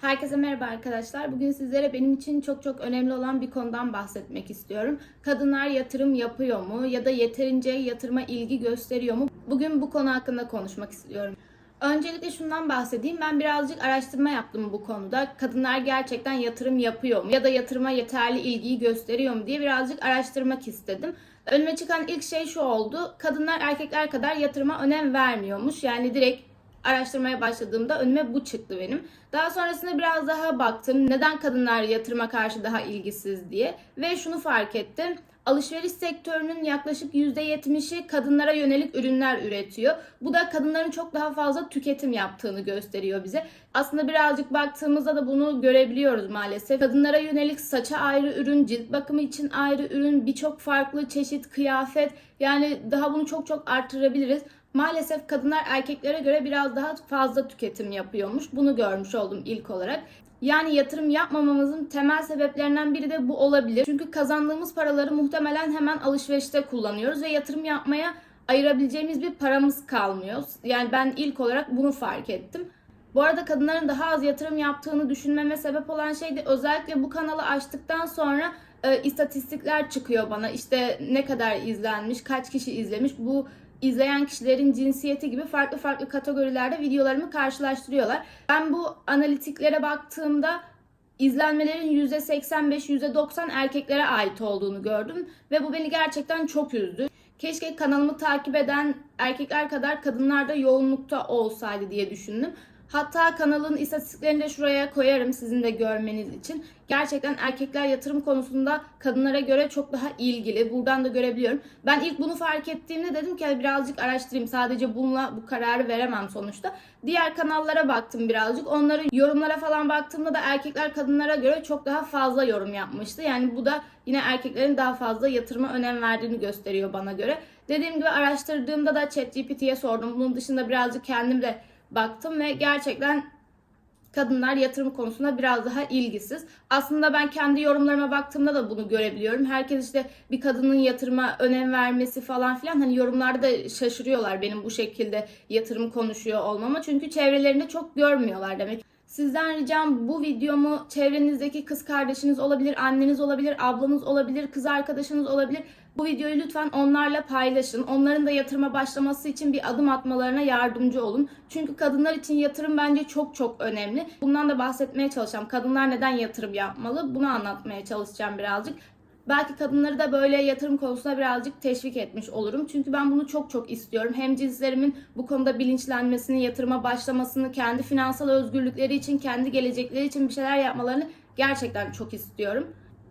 Herkese merhaba arkadaşlar. Bugün sizlere benim için çok çok önemli olan bir konudan bahsetmek istiyorum. Kadınlar yatırım yapıyor mu ya da yeterince yatırıma ilgi gösteriyor mu? Bugün bu konu hakkında konuşmak istiyorum. Öncelikle şundan bahsedeyim. Ben birazcık araştırma yaptım bu konuda. Kadınlar gerçekten yatırım yapıyor mu ya da yatırıma yeterli ilgiyi gösteriyor mu diye birazcık araştırmak istedim. Önüme çıkan ilk şey şu oldu. Kadınlar erkekler kadar yatırıma önem vermiyormuş. Yani direkt araştırmaya başladığımda önüme bu çıktı benim. Daha sonrasında biraz daha baktım neden kadınlar yatırıma karşı daha ilgisiz diye ve şunu fark ettim. Alışveriş sektörünün yaklaşık %70'i kadınlara yönelik ürünler üretiyor. Bu da kadınların çok daha fazla tüketim yaptığını gösteriyor bize. Aslında birazcık baktığımızda da bunu görebiliyoruz maalesef. Kadınlara yönelik saça ayrı ürün, cilt bakımı için ayrı ürün, birçok farklı çeşit kıyafet yani daha bunu çok çok artırabiliriz. Maalesef kadınlar erkeklere göre biraz daha fazla tüketim yapıyormuş. Bunu görmüş oldum ilk olarak. Yani yatırım yapmamamızın temel sebeplerinden biri de bu olabilir. Çünkü kazandığımız paraları muhtemelen hemen alışverişte kullanıyoruz ve yatırım yapmaya ayırabileceğimiz bir paramız kalmıyor. Yani ben ilk olarak bunu fark ettim. Bu arada kadınların daha az yatırım yaptığını düşünmeme sebep olan şey de özellikle bu kanalı açtıktan sonra e, istatistikler çıkıyor bana. İşte ne kadar izlenmiş, kaç kişi izlemiş. Bu izleyen kişilerin cinsiyeti gibi farklı farklı kategorilerde videolarımı karşılaştırıyorlar. Ben bu analitiklere baktığımda izlenmelerin %85, %90 erkeklere ait olduğunu gördüm ve bu beni gerçekten çok üzdü. Keşke kanalımı takip eden erkekler kadar kadınlar da yoğunlukta olsaydı diye düşündüm. Hatta kanalın istatistiklerini de şuraya koyarım sizin de görmeniz için. Gerçekten erkekler yatırım konusunda kadınlara göre çok daha ilgili. Buradan da görebiliyorum. Ben ilk bunu fark ettiğimde dedim ki birazcık araştırayım. Sadece bununla bu kararı veremem sonuçta. Diğer kanallara baktım birazcık. Onların yorumlara falan baktığımda da erkekler kadınlara göre çok daha fazla yorum yapmıştı. Yani bu da yine erkeklerin daha fazla yatırıma önem verdiğini gösteriyor bana göre. Dediğim gibi araştırdığımda da ChatGPT'ye sordum. Bunun dışında birazcık kendim de baktım ve gerçekten kadınlar yatırım konusunda biraz daha ilgisiz. Aslında ben kendi yorumlarıma baktığımda da bunu görebiliyorum. Herkes işte bir kadının yatırıma önem vermesi falan filan hani yorumlarda da şaşırıyorlar benim bu şekilde yatırım konuşuyor olmama. Çünkü çevrelerinde çok görmüyorlar demek. Sizden ricam bu videomu çevrenizdeki kız kardeşiniz olabilir, anneniz olabilir, ablanız olabilir, kız arkadaşınız olabilir. Bu videoyu lütfen onlarla paylaşın. Onların da yatırıma başlaması için bir adım atmalarına yardımcı olun. Çünkü kadınlar için yatırım bence çok çok önemli. Bundan da bahsetmeye çalışacağım. Kadınlar neden yatırım yapmalı? Bunu anlatmaya çalışacağım birazcık. Belki kadınları da böyle yatırım konusunda birazcık teşvik etmiş olurum. Çünkü ben bunu çok çok istiyorum. Hem cinslerimin bu konuda bilinçlenmesini, yatırıma başlamasını, kendi finansal özgürlükleri için, kendi gelecekleri için bir şeyler yapmalarını gerçekten çok istiyorum.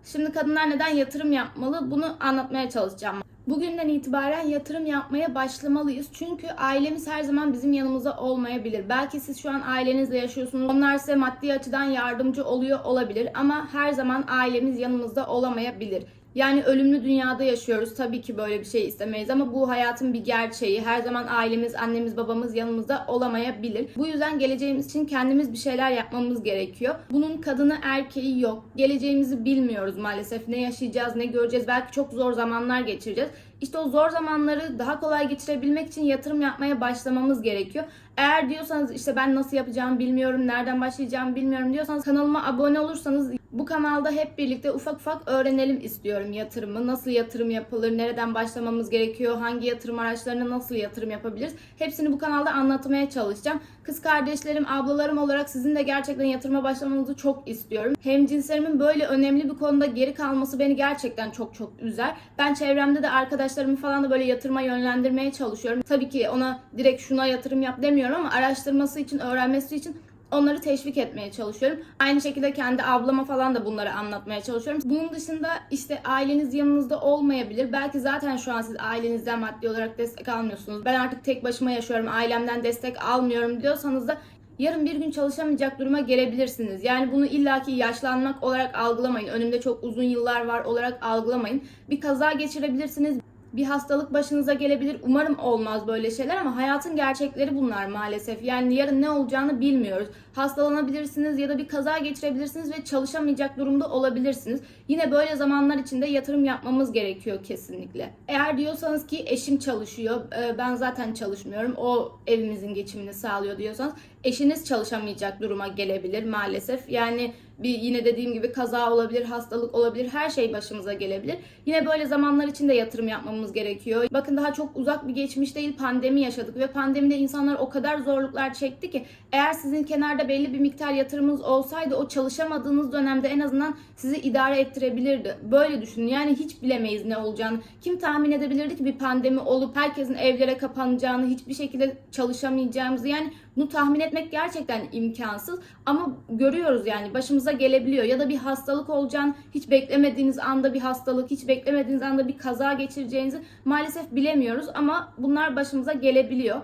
Şimdi kadınlar neden yatırım yapmalı bunu anlatmaya çalışacağım. Bugünden itibaren yatırım yapmaya başlamalıyız. Çünkü ailemiz her zaman bizim yanımızda olmayabilir. Belki siz şu an ailenizle yaşıyorsunuz. Onlar size maddi açıdan yardımcı oluyor olabilir ama her zaman ailemiz yanımızda olamayabilir. Yani ölümlü dünyada yaşıyoruz. Tabii ki böyle bir şey istemeyiz ama bu hayatın bir gerçeği. Her zaman ailemiz, annemiz, babamız yanımızda olamayabilir. Bu yüzden geleceğimiz için kendimiz bir şeyler yapmamız gerekiyor. Bunun kadını erkeği yok. Geleceğimizi bilmiyoruz maalesef. Ne yaşayacağız, ne göreceğiz. Belki çok zor zamanlar geçireceğiz. İşte o zor zamanları daha kolay geçirebilmek için yatırım yapmaya başlamamız gerekiyor. Eğer diyorsanız işte ben nasıl yapacağımı bilmiyorum, nereden başlayacağımı bilmiyorum diyorsanız kanalıma abone olursanız bu kanalda hep birlikte ufak ufak öğrenelim istiyorum yatırımı. Nasıl yatırım yapılır, nereden başlamamız gerekiyor, hangi yatırım araçlarına nasıl yatırım yapabiliriz. Hepsini bu kanalda anlatmaya çalışacağım. Kız kardeşlerim, ablalarım olarak sizin de gerçekten yatırıma başlamanızı çok istiyorum. Hem cinslerimin böyle önemli bir konuda geri kalması beni gerçekten çok çok üzer. Ben çevremde de arkadaşlarımı falan da böyle yatırıma yönlendirmeye çalışıyorum. Tabii ki ona direkt şuna yatırım yap demiyorum ama araştırması için, öğrenmesi için onları teşvik etmeye çalışıyorum. Aynı şekilde kendi ablama falan da bunları anlatmaya çalışıyorum. Bunun dışında işte aileniz yanınızda olmayabilir. Belki zaten şu an siz ailenizden maddi olarak destek almıyorsunuz. Ben artık tek başıma yaşıyorum, ailemden destek almıyorum diyorsanız da yarın bir gün çalışamayacak duruma gelebilirsiniz. Yani bunu illaki yaşlanmak olarak algılamayın. Önümde çok uzun yıllar var olarak algılamayın. Bir kaza geçirebilirsiniz bir hastalık başınıza gelebilir. Umarım olmaz böyle şeyler ama hayatın gerçekleri bunlar maalesef. Yani yarın ne olacağını bilmiyoruz. hastalanabilirsiniz ya da bir kaza geçirebilirsiniz ve çalışamayacak durumda olabilirsiniz. Yine böyle zamanlar içinde yatırım yapmamız gerekiyor kesinlikle. Eğer diyorsanız ki eşim çalışıyor, e, ben zaten çalışmıyorum, o evimizin geçimini sağlıyor diyorsanız eşiniz çalışamayacak duruma gelebilir maalesef. Yani bir yine dediğim gibi kaza olabilir, hastalık olabilir, her şey başımıza gelebilir. Yine böyle zamanlar için de yatırım yapmamız gerekiyor. Bakın daha çok uzak bir geçmiş değil pandemi yaşadık ve pandemide insanlar o kadar zorluklar çekti ki eğer sizin kenarda belli bir miktar yatırımınız olsaydı o çalışamadığınız dönemde en azından sizi idare ettirebilirdi. Böyle düşünün. Yani hiç bilemeyiz ne olacağını. Kim tahmin edebilirdi ki bir pandemi olup herkesin evlere kapanacağını, hiçbir şekilde çalışamayacağımızı. Yani bunu tahmin etmek gerçekten imkansız. Ama görüyoruz yani başımıza gelebiliyor. Ya da bir hastalık olacağını hiç beklemediğiniz anda bir hastalık, hiç beklemediğiniz anda bir kaza geçireceğinizi maalesef bilemiyoruz. Ama bunlar başımıza gelebiliyor.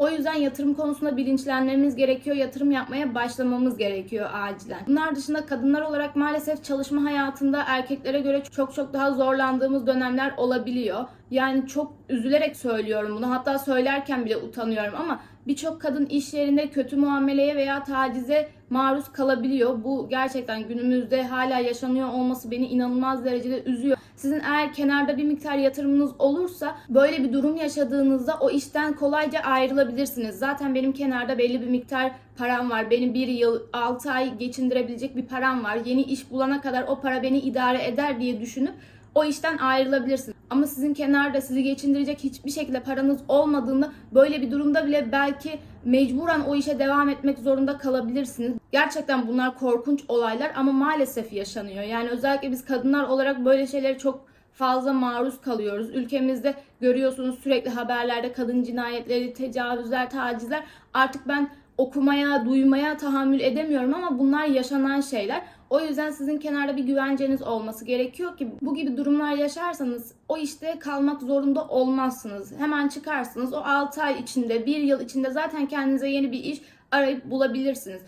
O yüzden yatırım konusunda bilinçlenmemiz gerekiyor. Yatırım yapmaya başlamamız gerekiyor acilen. Bunlar dışında kadınlar olarak maalesef çalışma hayatında erkeklere göre çok çok daha zorlandığımız dönemler olabiliyor. Yani çok üzülerek söylüyorum bunu. Hatta söylerken bile utanıyorum ama birçok kadın iş yerinde kötü muameleye veya tacize maruz kalabiliyor. Bu gerçekten günümüzde hala yaşanıyor olması beni inanılmaz derecede üzüyor. Sizin eğer kenarda bir miktar yatırımınız olursa böyle bir durum yaşadığınızda o işten kolayca ayrılabilirsiniz. Zaten benim kenarda belli bir miktar param var. Benim bir yıl 6 ay geçindirebilecek bir param var. Yeni iş bulana kadar o para beni idare eder diye düşünüp o işten ayrılabilirsiniz. Ama sizin kenarda sizi geçindirecek hiçbir şekilde paranız olmadığında böyle bir durumda bile belki mecburen o işe devam etmek zorunda kalabilirsiniz. Gerçekten bunlar korkunç olaylar ama maalesef yaşanıyor. Yani özellikle biz kadınlar olarak böyle şeylere çok fazla maruz kalıyoruz. Ülkemizde görüyorsunuz sürekli haberlerde kadın cinayetleri, tecavüzler, tacizler. Artık ben okumaya, duymaya tahammül edemiyorum ama bunlar yaşanan şeyler. O yüzden sizin kenarda bir güvenceniz olması gerekiyor ki bu gibi durumlar yaşarsanız o işte kalmak zorunda olmazsınız. Hemen çıkarsınız. O 6 ay içinde, 1 yıl içinde zaten kendinize yeni bir iş arayıp bulabilirsiniz.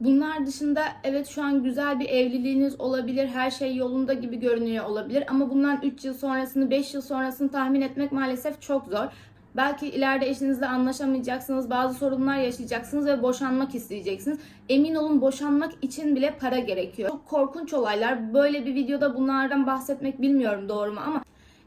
Bunlar dışında evet şu an güzel bir evliliğiniz olabilir, her şey yolunda gibi görünüyor olabilir ama bundan 3 yıl sonrasını, 5 yıl sonrasını tahmin etmek maalesef çok zor. Belki ileride eşinizle anlaşamayacaksınız, bazı sorunlar yaşayacaksınız ve boşanmak isteyeceksiniz. Emin olun boşanmak için bile para gerekiyor. Çok korkunç olaylar. Böyle bir videoda bunlardan bahsetmek bilmiyorum doğru mu ama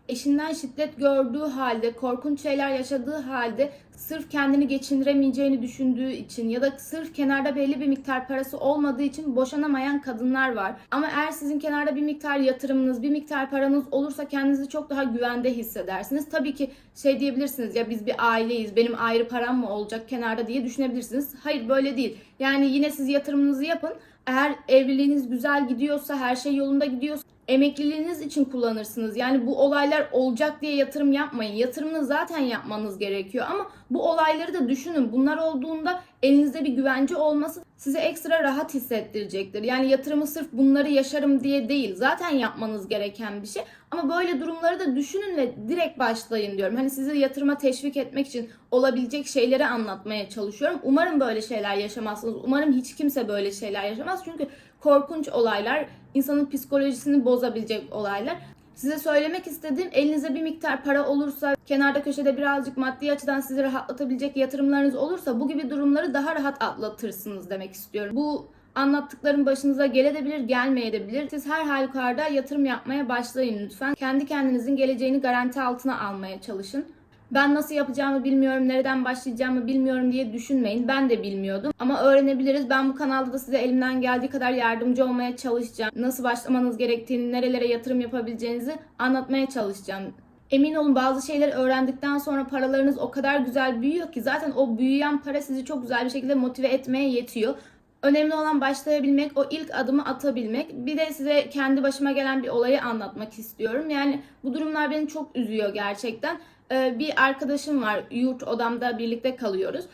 eşinden şiddet gördüğü halde, korkunç şeyler yaşadığı halde sırf kendini geçindiremeyeceğini düşündüğü için ya da sırf kenarda belli bir miktar parası olmadığı için boşanamayan kadınlar var. Ama eğer sizin kenarda bir miktar yatırımınız, bir miktar paranız olursa kendinizi çok daha güvende hissedersiniz. Tabii ki şey diyebilirsiniz ya biz bir aileyiz, benim ayrı param mı olacak kenarda diye düşünebilirsiniz. Hayır böyle değil. Yani yine siz yatırımınızı yapın. Eğer evliliğiniz güzel gidiyorsa, her şey yolunda gidiyorsa emekliliğiniz için kullanırsınız. Yani bu olaylar olacak diye yatırım yapmayın. Yatırımını zaten yapmanız gerekiyor ama bu olayları da düşünün. Bunlar olduğunda elinizde bir güvence olması size ekstra rahat hissettirecektir. Yani yatırımı sırf bunları yaşarım diye değil. Zaten yapmanız gereken bir şey. Ama böyle durumları da düşünün ve direkt başlayın diyorum. Hani sizi yatırıma teşvik etmek için olabilecek şeyleri anlatmaya çalışıyorum. Umarım böyle şeyler yaşamazsınız. Umarım hiç kimse böyle şeyler yaşamaz. Çünkü korkunç olaylar, insanın psikolojisini bozabilecek olaylar. Size söylemek istediğim elinizde bir miktar para olursa, kenarda köşede birazcık maddi açıdan sizi rahatlatabilecek yatırımlarınız olursa bu gibi durumları daha rahat atlatırsınız demek istiyorum. Bu anlattıklarım başınıza gelebilir, gelmeyebilir. Siz her halükarda yatırım yapmaya başlayın lütfen. Kendi kendinizin geleceğini garanti altına almaya çalışın. Ben nasıl yapacağımı bilmiyorum, nereden başlayacağımı bilmiyorum diye düşünmeyin. Ben de bilmiyordum ama öğrenebiliriz. Ben bu kanalda da size elimden geldiği kadar yardımcı olmaya çalışacağım. Nasıl başlamanız gerektiğini, nerelere yatırım yapabileceğinizi anlatmaya çalışacağım. Emin olun bazı şeyleri öğrendikten sonra paralarınız o kadar güzel büyüyor ki zaten o büyüyen para sizi çok güzel bir şekilde motive etmeye yetiyor. Önemli olan başlayabilmek, o ilk adımı atabilmek. Bir de size kendi başıma gelen bir olayı anlatmak istiyorum. Yani bu durumlar beni çok üzüyor gerçekten. Ee, bir arkadaşım var, yurt odamda birlikte kalıyoruz.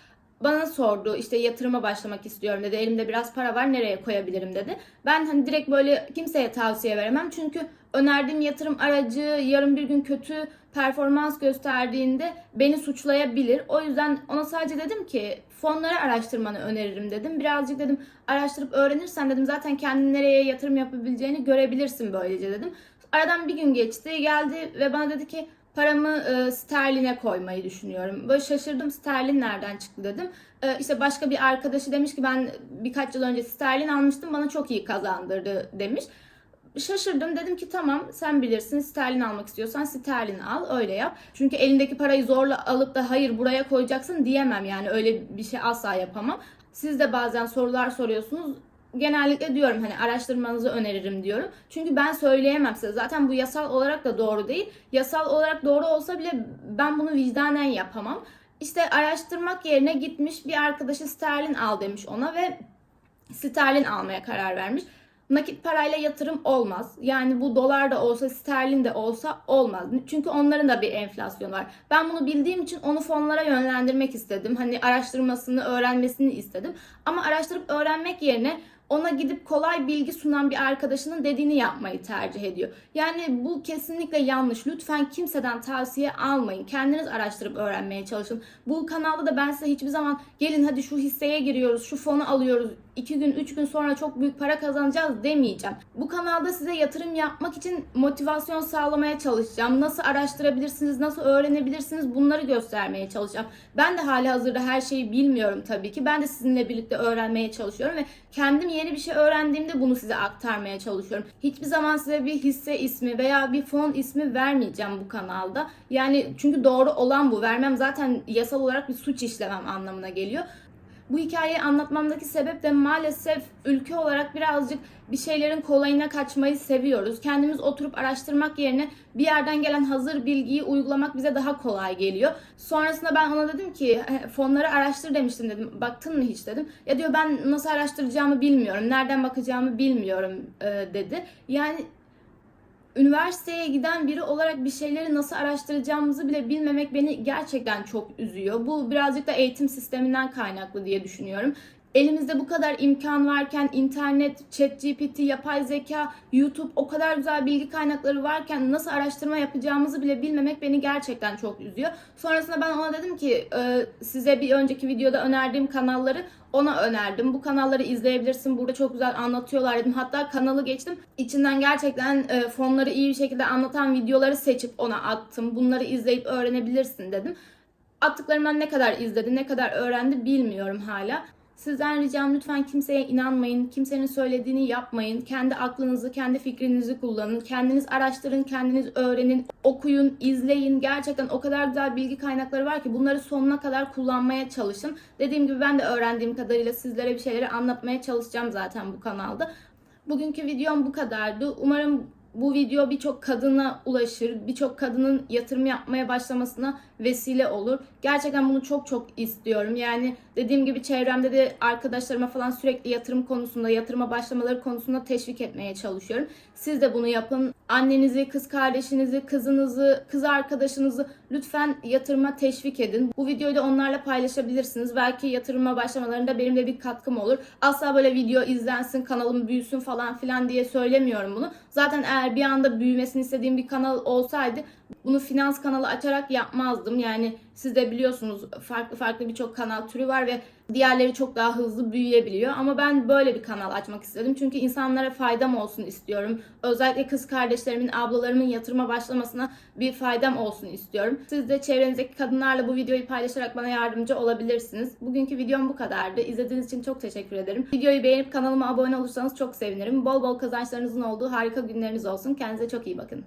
Bana sordu işte yatırıma başlamak istiyorum dedi. Elimde biraz para var nereye koyabilirim dedi. Ben hani direkt böyle kimseye tavsiye veremem. Çünkü önerdiğim yatırım aracı yarın bir gün kötü performans gösterdiğinde beni suçlayabilir. O yüzden ona sadece dedim ki fonları araştırmanı öneririm dedim. Birazcık dedim araştırıp öğrenirsen dedim zaten kendin nereye yatırım yapabileceğini görebilirsin böylece dedim. Aradan bir gün geçti geldi ve bana dedi ki paramı e, sterline koymayı düşünüyorum. Böyle şaşırdım sterlin nereden çıktı dedim. E, işte başka bir arkadaşı demiş ki ben birkaç yıl önce sterlin almıştım bana çok iyi kazandırdı demiş. Şaşırdım dedim ki tamam sen bilirsin sterlin almak istiyorsan sterlin al öyle yap. Çünkü elindeki parayı zorla alıp da hayır buraya koyacaksın diyemem yani öyle bir şey asla yapamam. Siz de bazen sorular soruyorsunuz genellikle diyorum hani araştırmanızı öneririm diyorum. Çünkü ben söyleyemem size. Zaten bu yasal olarak da doğru değil. Yasal olarak doğru olsa bile ben bunu vicdanen yapamam. İşte araştırmak yerine gitmiş bir arkadaşı sterlin al demiş ona ve sterlin almaya karar vermiş. Nakit parayla yatırım olmaz. Yani bu dolar da olsa, sterlin de olsa olmaz. Çünkü onların da bir enflasyonu var. Ben bunu bildiğim için onu fonlara yönlendirmek istedim. Hani araştırmasını, öğrenmesini istedim. Ama araştırıp öğrenmek yerine ona gidip kolay bilgi sunan bir arkadaşının dediğini yapmayı tercih ediyor. Yani bu kesinlikle yanlış. Lütfen kimseden tavsiye almayın. Kendiniz araştırıp öğrenmeye çalışın. Bu kanalda da ben size hiçbir zaman gelin hadi şu hisseye giriyoruz, şu fonu alıyoruz, iki gün, üç gün sonra çok büyük para kazanacağız demeyeceğim. Bu kanalda size yatırım yapmak için motivasyon sağlamaya çalışacağım. Nasıl araştırabilirsiniz, nasıl öğrenebilirsiniz bunları göstermeye çalışacağım. Ben de hali hazırda her şeyi bilmiyorum tabii ki. Ben de sizinle birlikte öğrenmeye çalışıyorum ve kendim yeni bir şey öğrendiğimde bunu size aktarmaya çalışıyorum. Hiçbir zaman size bir hisse ismi veya bir fon ismi vermeyeceğim bu kanalda. Yani çünkü doğru olan bu. Vermem zaten yasal olarak bir suç işlemem anlamına geliyor. Bu hikayeyi anlatmamdaki sebep de maalesef ülke olarak birazcık bir şeylerin kolayına kaçmayı seviyoruz. Kendimiz oturup araştırmak yerine bir yerden gelen hazır bilgiyi uygulamak bize daha kolay geliyor. Sonrasında ben ona dedim ki fonları araştır demiştim dedim. Baktın mı hiç dedim. Ya diyor ben nasıl araştıracağımı bilmiyorum. Nereden bakacağımı bilmiyorum dedi. Yani üniversiteye giden biri olarak bir şeyleri nasıl araştıracağımızı bile bilmemek beni gerçekten çok üzüyor. Bu birazcık da eğitim sisteminden kaynaklı diye düşünüyorum. Elimizde bu kadar imkan varken internet, chat GPT, yapay zeka, YouTube o kadar güzel bilgi kaynakları varken nasıl araştırma yapacağımızı bile bilmemek beni gerçekten çok üzüyor. Sonrasında ben ona dedim ki size bir önceki videoda önerdiğim kanalları ona önerdim. Bu kanalları izleyebilirsin. Burada çok güzel anlatıyorlar dedim. Hatta kanalı geçtim. İçinden gerçekten fonları iyi bir şekilde anlatan videoları seçip ona attım. Bunları izleyip öğrenebilirsin dedim. Attıklarımdan ne kadar izledi, ne kadar öğrendi bilmiyorum hala. Sizden ricam lütfen kimseye inanmayın. Kimsenin söylediğini yapmayın. Kendi aklınızı, kendi fikrinizi kullanın. Kendiniz araştırın, kendiniz öğrenin, okuyun, izleyin. Gerçekten o kadar güzel bilgi kaynakları var ki bunları sonuna kadar kullanmaya çalışın. Dediğim gibi ben de öğrendiğim kadarıyla sizlere bir şeyleri anlatmaya çalışacağım zaten bu kanalda. Bugünkü videom bu kadardı. Umarım bu video birçok kadına ulaşır, birçok kadının yatırım yapmaya başlamasına vesile olur. Gerçekten bunu çok çok istiyorum. Yani dediğim gibi çevremde de arkadaşlarıma falan sürekli yatırım konusunda, yatırıma başlamaları konusunda teşvik etmeye çalışıyorum. Siz de bunu yapın. Annenizi, kız kardeşinizi, kızınızı, kız arkadaşınızı lütfen yatırıma teşvik edin. Bu videoyu da onlarla paylaşabilirsiniz. Belki yatırıma başlamalarında benim de bir katkım olur. Asla böyle video izlensin, kanalım büyüsün falan filan diye söylemiyorum bunu. Zaten eğer bir anda büyümesini istediğim bir kanal olsaydı bunu finans kanalı açarak yapmazdım. Yani siz de biliyorsunuz farklı farklı birçok kanal türü var ve diğerleri çok daha hızlı büyüyebiliyor. Ama ben böyle bir kanal açmak istedim. Çünkü insanlara faydam olsun istiyorum. Özellikle kız kardeşlerimin, ablalarımın yatırıma başlamasına bir faydam olsun istiyorum. Siz de çevrenizdeki kadınlarla bu videoyu paylaşarak bana yardımcı olabilirsiniz. Bugünkü videom bu kadardı. İzlediğiniz için çok teşekkür ederim. Videoyu beğenip kanalıma abone olursanız çok sevinirim. Bol bol kazançlarınızın olduğu harika günleriniz olsun. Kendinize çok iyi bakın.